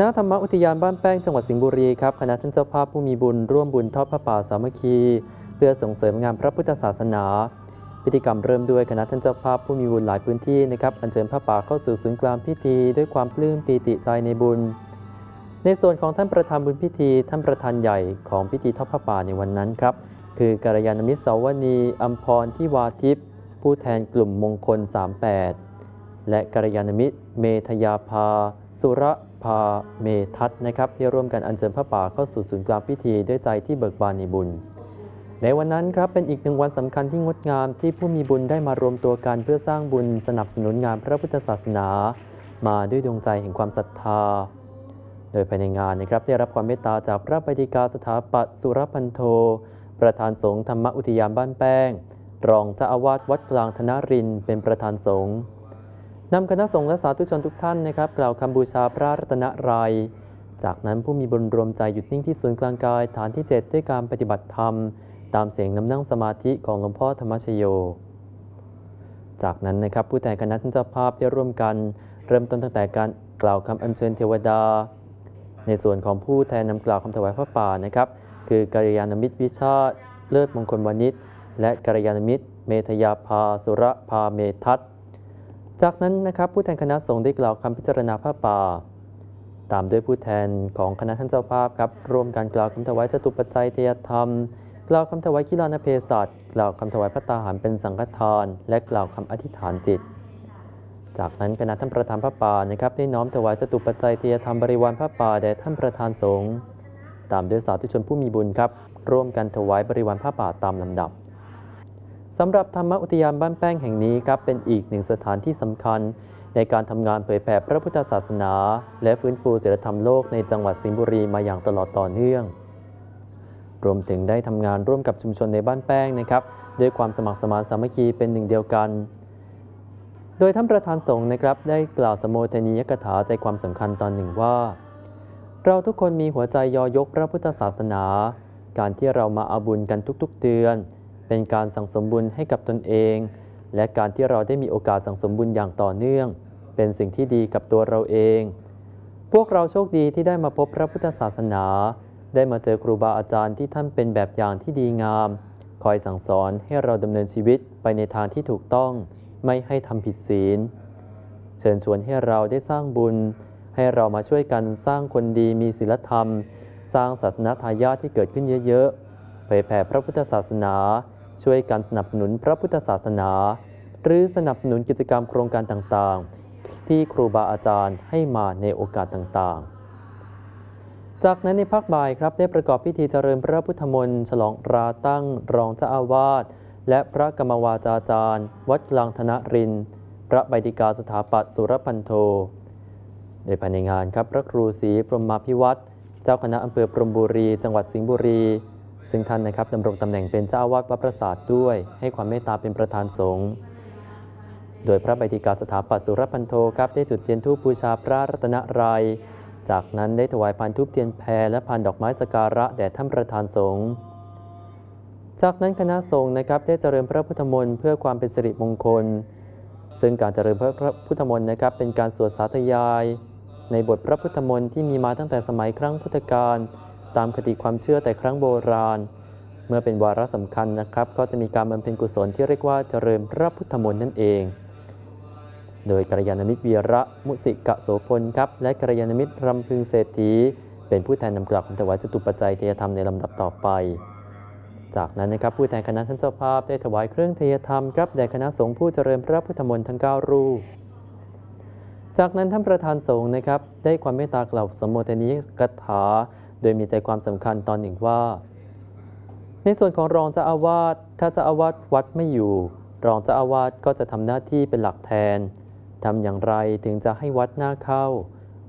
ณธรรมอุทยานบ้านแป้งจังหวัดสิงห์บุรีครับคณะท่านเจ้าภาพผู้มีบุญร่วมบุญทอดพระป่าสามัคคี เพื่อส่งเสริมงานพระพุทธศาสนา พิธีกรรมเริ่มด้วยคณะท่านเจ้าภาพผู้มีบุญหลายพื้นที่นะครับอัญเชิญพระป่าเข้าสู่ศูนย์กลางพิธี ด้วยความปลื้มปีติใจในบุญ ในส่วนของท่านประธานบุญพิธีท่านประธานใหญ่ของพิธีทอดพระป่าในวันนั้นครับคือกัลยาณมิตรเสาวนีอัมพรทิวาทิพย์ผู้แทนกลุ่มมงคล 38 และกัลยาณมิตรเมธยาภา สุระ ภาเมทัศนะครับที่ร่วมกันอัญเชิญพระป่าเข้าสู่ศูนย์กลางพิธีด้วยใจที่เบิกบานในบุญ ในวันนั้นครับเป็นอีกหนึ่งวันสำคัญที่งดงามที่ผู้มีบุญได้มารวมตัวกันเพื่อสร้างบุญสนับสนุนงานพระพุทธศาสนา มาด้วยดวงใจแห่งความศรัทธา โดยภายในงานนะครับได้รับความเมตตาจากพระบดิกาสถาปัตย์สุรพันโท ประธานสงฆ์ธรรมอุทยานบ้านแป้ง รองเจ้าอาวาสวัดกลางธนรินเป็นประธานสงฆ์ นำคณะสงฆ์และสาธุชนทุกท่านนะครับ กล่าวคำบูชาพระรัตนตรัย จากนั้นผู้มีบุญรวมใจหยุดนิ่งที่ศูนย์กลางกายฐานที่ 7 ด้วยการปฏิบัติธรรม ตามเสียงน้ำนั่งสมาธิของหลวงพ่อธรรมชโย จากนั้นนะครับผู้แทนคณะท่านเจ้าภาพได้ร่วมกัน เริ่มต้นตั้งแต่การกล่าวคำอัญเชิญเทวดา ในส่วนของผู้แทนนำกล่าวคำถวายพระป่านะครับ คือกัลยาณมิตรวิชาเลิศมงคลวานิชและกัลยาณมิตร เมธยาภาสุรภาเมทัศ จากนั้นนะครับผู้แทนคณะสงฆ์ได้กล่าวคำพิจารณาพระป่า ตามด้วยผู้แทนของคณะท่านเจ้าภาพครับร่วมกันกล่าวคำถวายจตุปัจจัยเทยธรรม กล่าวคำถวายกีฬานเพศัตกล่าวคำถวายพระตาหารเป็นสังฆทาน และกล่าวคำอธิษฐานจิต จากนั้นคณะท่านประธานพระป่านะครับได้น้อมถวายจตุปัจจัยเทียธรรมบริวารพระป่าแด่ท่านประธานสงฆ์ตามด้วยสาธุชนผู้มีบุญครับร่วมกันถวายบริวารพระป่าตามลำดับ สำหรับธรรมอุทยานบ้านแป้งแห่งนี้ครับเป็นอีกหนึ่งสถานที่สำคัญ ในการทำงานเผยแผ่พระพุทธศาสนา และฟื้นฟูศีลธรรมโลกในจังหวัดสิงห์บุรีมาอย่างตลอดต่อเนื่อง รวมถึงได้ทำงานร่วมกับชุมชนในบ้านแป้งนะครับด้วยความสมัครสมานสามัคคีเป็นหนึ่งเดียวกัน โดยท่านประธานสงฆ์นะครับ ได้กล่าวสมโภชนียกถาใจความสำคัญตอนหนึ่งว่า เราทุกคนมีหัวใจยอยกพระพุทธศาสนา การที่เรามาอาบุญกันทุกๆเดือน เป็นการสั่งสมบุญให้กับตนเอง และการที่เราได้มีโอกาสสั่งสมบุญอย่างต่อเนื่อง เป็นสิ่งที่ดีกับตัวเราเอง พวกเราโชคดีที่ได้มาพบพระพุทธศาสนา ได้มาเจอครูบาอาจารย์ที่ท่านเป็นแบบอย่างที่ดีงาม คอยสั่งสอนให้เราดำเนินชีวิตไปในทางที่ถูกต้อง ไม่ให้ทำผิดศีล เชิญชวนให้เราได้สร้างบุญ ให้เรามาช่วยกันสร้างคนดีมีศีลธรรม สร้างศาสนาทายาทที่เกิดขึ้นเยอะๆเผยแผ่พระพุทธศาสนา ช่วยกันสนับสนุนพระพุทธศาสนา หรือสนับสนุนกิจกรรมโครงการต่างๆ ที่ครูบาอาจารย์ให้มาในโอกาสต่างๆ จากนั้นในภาคบ่ายครับได้ประกอบพิธีเจริญพระพุทธมนต์ฉลองราตั้งรองเจ้าอาวาสและพระกรรมวาจาจารย์ วัดกลางธนรินทร์พระใบดิกาสถาปัตสุรพันโท โดยภายในงานครับพระครูศรีพรหมาพิวัตรเจ้าคณะอำเภอพรหมบุรี จังหวัดสิงห์บุรี ซึ่งท่านนะครับดำรงตำแหน่งเป็นเจ้าอาวาสวัดประสาทด้วย ให้ความเมตตาเป็นประธานสงฆ์โดยพระใบดิกาสถาปัตสุรพันโทครับได้จุดเทียนธูปบูชาพระรัตนตรัย จากนั้นได้ถวายพานทูปเทียนแพรและพานดอกไม้สการะแด่ท่านประธานสงฆ์จากนั้นคณะสงฆ์นะครับได้เจริญพระพุทธมนต์เพื่อความเป็นสิริมงคล ซึ่งการเจริญพระพุทธมนต์นะครับเป็นการสวดสาธยาย ในบทพระพุทธมนต์ที่มีมาตั้งแต่สมัยครั้งพุทธกาล ตามคติความเชื่อแต่ครั้งโบราณ เมื่อเป็นวาระสำคัญนะครับ ก็จะมีการบำเพ็ญกุศลที่เรียกว่าเจริญพระพุทธมนต์นั่นเอง โดยกัลยาณมิตรวีระมุสิกะโสพลครับ และกัลยาณมิตรรำพึงเศรษฐี เป็นผู้แทนนำกลับถวายจตุปัจจัยเทยธรรมในลำดับต่อไป จากนั้นนะครับผู้แทนคณะท่านเจ้าภาพได้ถวายเครื่องเทยธรรมครับแด่คณะสงฆ์ผู้เจริญพระพุทธมนต์ทั้ง9รูปจากนั้นท่านประธานสงฆ์นะครับ ได้ความเมตตากล่าวสมโภชนียกถา โดยมีใจความสำคัญตอนหนึ่งว่า ในส่วนของรองเจ้าอาวาสถ้าเจ้าอาวาสวัดไม่อยู่ รองเจ้าอาวาสก็จะทำหน้าที่เป็นหลักแทนทำอย่างไรถึงจะให้วัดน่าเข้า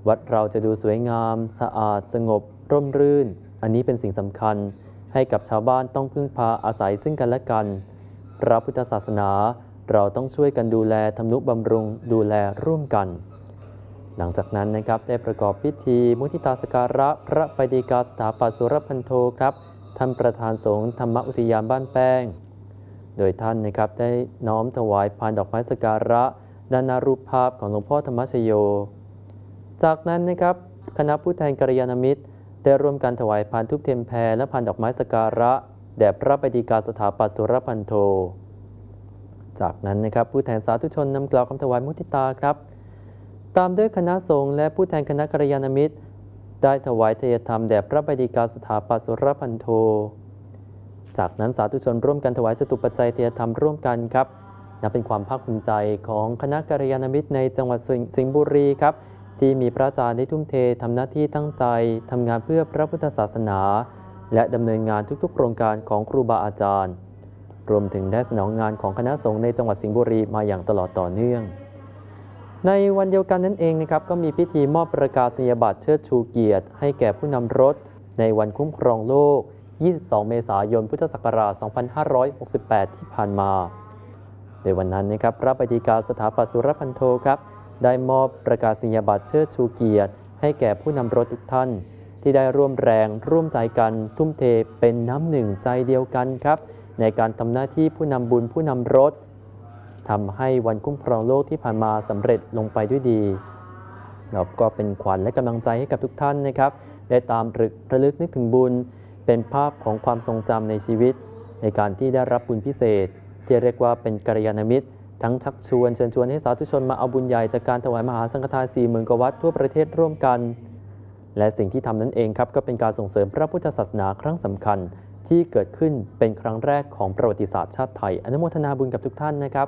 วัดเราจะดูสวยงาม สะอาด สงบ ร่มรื่น อันนี้เป็นสิ่งสำคัญ ให้กับชาวบ้านต้องพึ่งพาอาศัยซึ่งกันและกันพระพุทธศาสนาเราต้องช่วยกันดูแลทำนุบำรุงดูแลร่วมกัน หลังจากนั้นนะครับได้ประกอบพิธีมุทิตาสการะพระปฏิกาสถาปัตสุรพันโทครับท่านประธานสงฆ์ธรรมอุทยานบ้านแป้ง โดยท่านนะครับได้น้อมถวายพานดอกไม้สการะด้านนารูปภาพของหลวงพ่อธรรมชโย จากนั้นนะครับคณะผู้แทนกัลยาณมิตร ได้ร่วมกันถวายพานทุบเทียนแพรและพานดอกไม้สการะแด่พระบดีกาสถาปัตสุรพันโท จากนั้นนะครับผู้แทนสาธุชนนำกล่าวคำถวายมุทิตาครับ ตามด้วยคณะสงฆ์และผู้แทนคณะกัลยาณมิตร ได้ถวายเทยธรรมแด่พระบดีกาสถาปัสุรพันโท จากนั้นสาธุชนร่วมกันถวายจตุปัจจัยเทยธรรมร่วมกันครับนับเป็นความภาคภูมิใจของคณะกัลยาณมิตรในจังหวัดสิงสิงห์บุรีครับ ที่มีพระอาจารย์ได้ทุ่มเททำหน้าที่ตั้งใจทำงานเพื่อพระพุทธศาสนา และดำเนินงานทุกๆ โครงการของครูบาอาจารย์ รวมถึงได้สนองงานของคณะสงฆ์ในจังหวัดสิงห์บุรีมาอย่างตลอดต่อเนื่อง ในวันเดียวกันนั่นเองนะครับก็มีพิธีมอบประกาศนียบัตรเชิดชูเกียรติ ให้แก่ผู้นำรถ ในวันคุ้มครองโลก 22 เมษายน พุทธศักราช 2568 ที่ผ่านมา ในวันนั้นนะครับพระบดีกาสถาปัตสุรพันโทครับได้มอบประกาศนียบัตรเชิดชูเกียรติ ให้แก่ผู้นำรถทุกท่าน ที่ได้ร่วมแรงร่วมใจกัน ทุ่มเทเป็นน้ำหนึ่งใจเดียวกันครับในการทำหน้าที่ผู้นำบุญผู้นำรถ ทำให้วันคุ้มครองโลกที่ผ่านมาสำเร็จลงไปด้วยดีแล้วก็เป็นขวัญและกำลังใจให้กับทุกท่านนะครับ ได้ตามรึกระลึกนึกถึงบุญ เป็นภาพของความทรงจำในชีวิต ในการที่ได้รับบุญพิเศษ ที่เรียกว่าเป็นกัลยาณมิตร ทั้งชักชวนเชิญชวนให้สาธุชนมาเอาบุญใหญ่จากการถวายมหาสังฆทาน4 0,000กว่าวัดทั่วประเทศร่วมกัน และสิ่งที่ทำนั้นเองครับก็เป็นการส่งเสริมพระพุทธศาสนาครั้งสำคัญ ที่เกิดขึ้นเป็นครั้งแรกของประวัติศาสตร์ชาติไทย อนุโมทนาบุญกับทุกท่านนะครับ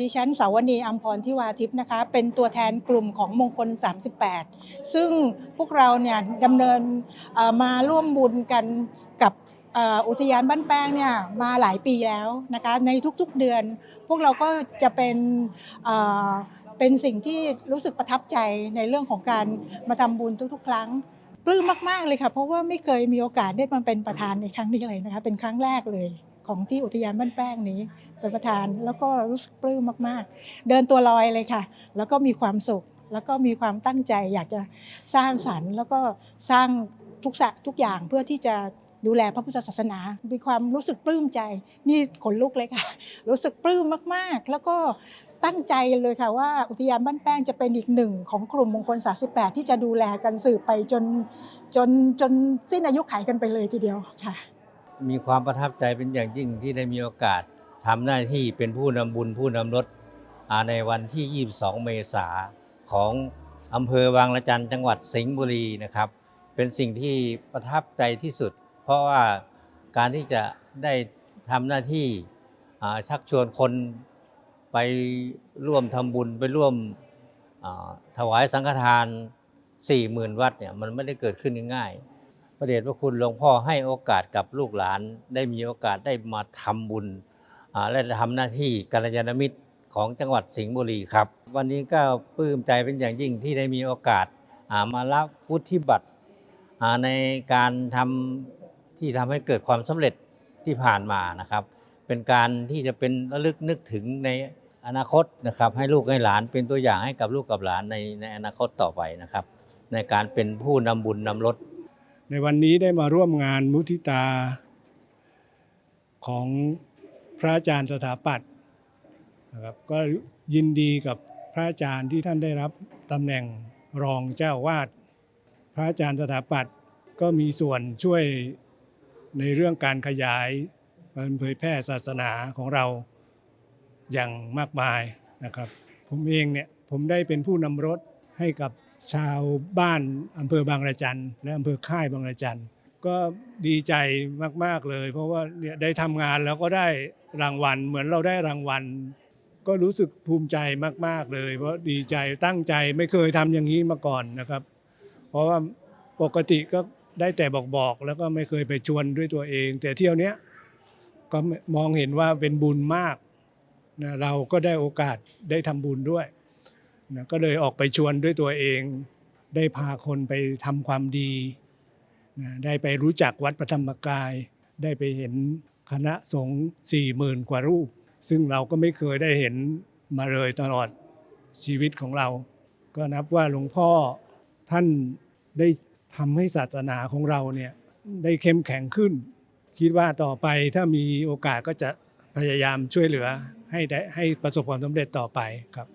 ดิฉันสาวนีอัมพรทิวาทิพย์นะคะ เป็นตัวแทนกลุ่มของมงคล 38 ซึ่งพวกเราเนี่ยดำเนินมาร่วมบุญกันกับอุทยานบ้านแป้งเนี่ยมาหลายปีแล้วนะคะ ในทุกๆเดือน พวกเราก็จะเป็นเอ่อเป็นสิ่งที่รู้สึกประทับใจในเรื่องของการมาทำบุญทุกๆ ครั้งปลื้มมากๆเลยค่ะ เพราะว่าไม่เคยมีโอกาสได้มาเป็นประธานในครั้งนี้เลยนะคะ เป็นครั้งแรกเลย ของที่อุทยานบ้านแป้งนี้เป็นประธานแล้วก็รู้สึกปลื้มมากๆ เดินตัวลอยเลยค่ะ แล้วก็มีความสุข แล้วก็มีความตั้งใจอยากจะสร้างสรรค์ แล้วก็สร้างทุกสะทุกอย่างเพื่อที่จะดูแลพระพุทธศาสนา มีความรู้สึกปลื้มใจ นี่ขนลุกเลยค่ะ รู้สึกปลื้มมากๆ แล้วก็ตั้งใจเลยค่ะว่าอุทยานบ้านแป้งจะเป็นอีกหนึ่งของกลุ่มมงคล 38 ที่จะดูแลกันสืบไปจนจนจนสิ้นอายุขัยกันไปเลยทีเดียวค่ะ มีความประทับใจเป็นอย่างยิ่งที่ได้มีโอกาสทำหน้าที่เป็นผู้นำบุญผู้นำรถในวันที่ 22 เมษาของอำเภอบางละจันจังหวัดสิงห์บุรีนะครับ เป็นสิ่งที่ประทับใจที่สุด เพราะว่าการที่จะได้ทำหน้าที่ชักชวนคนไปร่วมทำบุญไปร่วมถวายสังฆทาน 40,000 วัดเนี่ยมันไม่ได้เกิดขึ้นง่ายๆ พระเดชพระคุณหลวงพ่อให้โอกาสกับลูกหลานได้มีโอกาสได้มาทำบุญและทำหน้าที่กัลยาณมิตรของจังหวัดสิงห์บุรีครับ วันนี้ก็ปลื้มใจเป็นอย่างยิ่งที่ได้มีโอกาสมารับวุฒิบัตรในการทำที่ทำให้เกิดความสำเร็จที่ผ่านมานะครับ เป็นการที่จะเป็นระลึกนึกถึงในอนาคตนะครับ ให้ลูกให้หลานเป็นตัวอย่างให้กับลูกกับหลานในในอนาคตต่อไปนะครับ ในการเป็นผู้นำบุญนำรถ ในวันนี้ได้มาร่วมงานมุทิตา ของพระอาจารย์สถาปัตย์นะครับก็ยินดีกับพระอาจารย์ที่ท่านได้รับตำแหน่งรองเจ้าวาด พระอาจารย์สถาปัตย์ก็มีส่วนช่วยในเรื่องการขยายการเผยแพร่ศาสนาของเราอย่างมากมายนะครับ ผมเองเนี่ยผมได้เป็นผู้นำรถให้กับ ชาวบ้านอำเภอบางระจันและอำเภอค่ายบางระจันก็ดีใจมากๆเลย เพราะว่าเนี่ยได้ทำงานแล้วก็ได้รางวัล เหมือนเราได้รางวัล ก็รู้สึกภูมิใจมาก ๆเลย เพราะดีใจตั้งใจไม่เคยทำอย่างนี้มาก่อนนะครับ เพราะว่าปกติก็ได้แต่บอกๆแล้วก็ไม่เคยไปชวนด้วยตัวเอง แต่เที่ยวเนี้ยก็มองเห็นว่าเป็นบุญมากนะเราก็ได้โอกาสได้ทำบุญด้วย นะก็เลยออกไปชวนด้วยตัวเอง ได้พาคนไปทำความดีนะได้ไปรู้จักวัดพระธรรมกาย ได้ไปเห็นคณะสงฆ์สี่หมื่นกว่ารูป ซึ่งเราก็ไม่เคยได้เห็นมาเลยตลอดชีวิตของเรา ก็นับว่าหลวงพ่อท่านได้ทำให้ศาสนาของเราเนี่ยได้เข้มแข็งขึ้น คิดว่าต่อไปถ้ามีโอกาสก็จะพยายามช่วยเหลือให้ได้ให้ประสบความสำเร็จต่อไปครับ